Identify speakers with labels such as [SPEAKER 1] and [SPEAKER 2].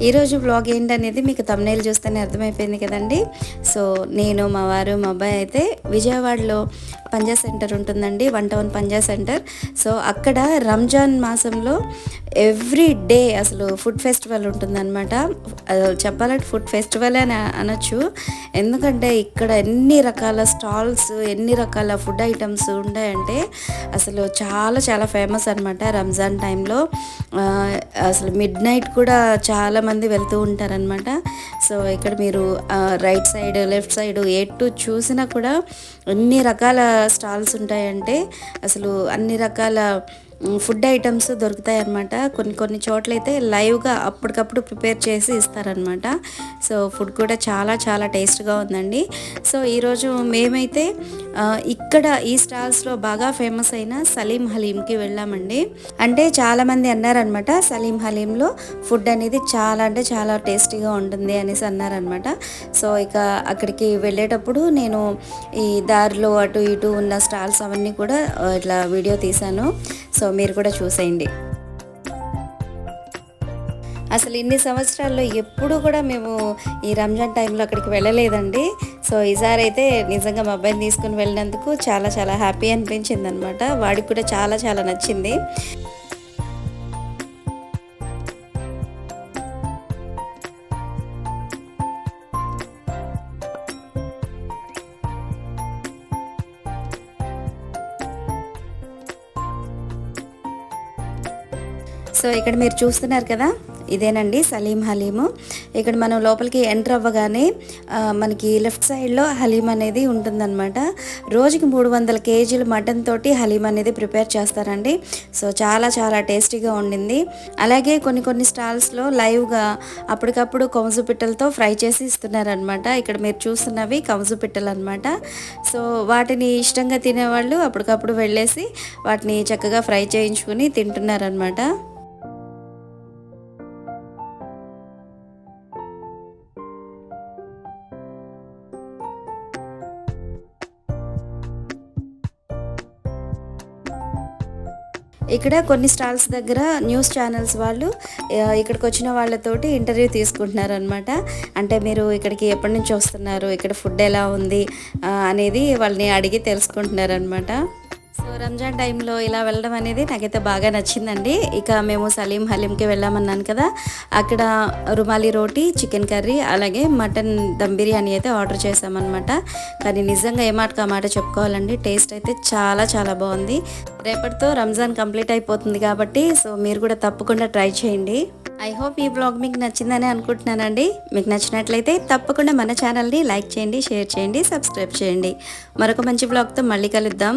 [SPEAKER 1] ఈరోజు వ్లాగ్ ఏంటనేది మీకు తమ్నేలు చూస్తేనే అర్థమైపోయింది కదండి. సో నేను మా వారు మా అబ్బాయి అయితే విజయవాడలో పంజా సెంటర్ ఉంటుందండి one town Panja center. So అక్కడ రంజాన్ మాసంలో ఎవ్రీ డే అసలు ఫుడ్ ఫెస్టివల్ ఉంటుందన్నమాట. చెప్పాలంటే ఫుడ్ ఫెస్టివల్ అని అనొచ్చు. ఎందుకంటే ఇక్కడ ఎన్ని రకాల స్టాల్స్ ఎన్ని రకాల ఫుడ్ ఐటమ్స్ ఉన్నాయంటే అసలు చాలా చాలా ఫేమస్ అనమాట రంజాన్ టైంలో. అసలు మిడ్ నైట్ కూడా చాలా మంది వెళ్తూ ఉంటారనమాట సో ఇక్కడ మీరు రైట్ సైడ్ లెఫ్ట్ సైడ్ ఎటు చూసినా కూడా ఎన్ని రకాల స్టాల్స్ ఉంటాయంటే అసలు అన్ని రకాల ఫుడ్ ఐటమ్స్ దొరుకుతాయి అన్నమాట కొన్ని కొన్ని చోట్లయితే లైవ్గా అప్పటికప్పుడు ప్రిపేర్ చేసి ఇస్తారనమాట సో ఫుడ్ కూడా చాలా చాలా టేస్ట్గా ఉందండి. సో ఈరోజు మేమైతే ఇక్కడ ఈ స్టాల్స్లో బాగా ఫేమస్ అయిన సలీం హలీంకి వెళ్ళామండి. అంటే చాలామంది అన్నారనమాట సలీం హలీంలో ఫుడ్ అనేది చాలా అంటే చాలా టేస్టీగా ఉంటుంది అనేసి అన్నారనమాట సో ఇక అక్కడికి వెళ్ళేటప్పుడు నేను ఈ దారిలో అటు ఇటు ఉన్న స్టాల్స్ అవన్నీ కూడా ఇట్లా వీడియో తీశాను. సో మీరు కూడా చూసేయండి. అసలు ఇన్ని సంవత్సరాల్లో ఎప్పుడు కూడా మేము ఈ రంజాన్ టైంలో అక్కడికి వెళ్ళలేదండి. సో ఈసారి అయితే నిజంగా మా అబ్బాయిని తీసుకుని వెళ్ళినందుకు చాలా చాలా హ్యాపీ అనిపించింది అనమాట వాడికి కూడా చాలా చాలా నచ్చింది. సో ఇక్కడ మీరు చూస్తున్నారు కదా? ఇదేనండి సలీం హలీము. ఇక్కడ మనం లోపలికి ఎంటర్ అవ్వగానే మనకి లెఫ్ట్ సైడ్లో హలీం అనేది ఉంటుందన్నమాట. రోజుకి మూడు వందల కేజీలు మటన్ తోటి హలీం అనేది ప్రిపేర్ చేస్తారండి. సో చాలా చాలా టేస్టీగా ఉండింది. అలాగే కొన్ని కొన్ని స్టాల్స్లో లైవ్గా అప్పటికప్పుడు కౌజు పిట్టలతో ఫ్రై చేసి ఇస్తున్నారనమాట ఇక్కడ మీరు చూస్తున్నవి కౌజు పిట్టలు అనమాట సో వాటిని ఇష్టంగా తినేవాళ్ళు అప్పటికప్పుడు వెళ్ళేసి వాటిని చక్కగా ఫ్రై చేయించుకుని తింటున్నారనమాట ఇక్కడ కొన్ని స్టాల్స్ దగ్గర న్యూస్ ఛానల్స్ వాళ్ళు ఇక్కడికి వచ్చిన వాళ్ళతోటి ఇంటర్వ్యూ తీసుకుంటున్నారు అనమాట అంటే మీరు ఇక్కడికి ఎప్పటి నుంచి వస్తున్నారు? ఇక్కడ ఫుడ్ ఎలా ఉంది? అనేది వాళ్ళని అడిగి తెలుసుకుంటున్నారు అనమాట సో రంజాన్ టైంలో ఇలా వెళ్ళడం అనేది నాకైతే బాగా నచ్చిందండి. ఇక మేము సలీం హలీంకి వెళ్ళామన్నాను కదా అక్కడ రుమాలి రోటీ చికెన్ కర్రీ అలాగే మటన్ దమ్ బిర్యానీ అయితే ఆర్డర్ చేశామన్నమాట. కానీ నిజంగా ఏ మాటకు ఆ మాట చెప్పుకోవాలండి టేస్ట్ అయితే చాలా చాలా బాగుంది. రేపటితో రంజాన్ కంప్లీట్ అయిపోతుంది కాబట్టి సో మీరు కూడా తప్పకుండా ట్రై చేయండి. ఐ హోప్ ఈ బ్లాగ్ మీకు నచ్చిందని అనుకుంటున్నానండి. మీకు నచ్చినట్లయితే తప్పకుండా మన ఛానల్ని లైక్ చేయండి షేర్ చేయండి సబ్స్క్రైబ్ చేయండి. మరొక మంచి బ్లాగ్తో మళ్ళీ కలుద్దాం.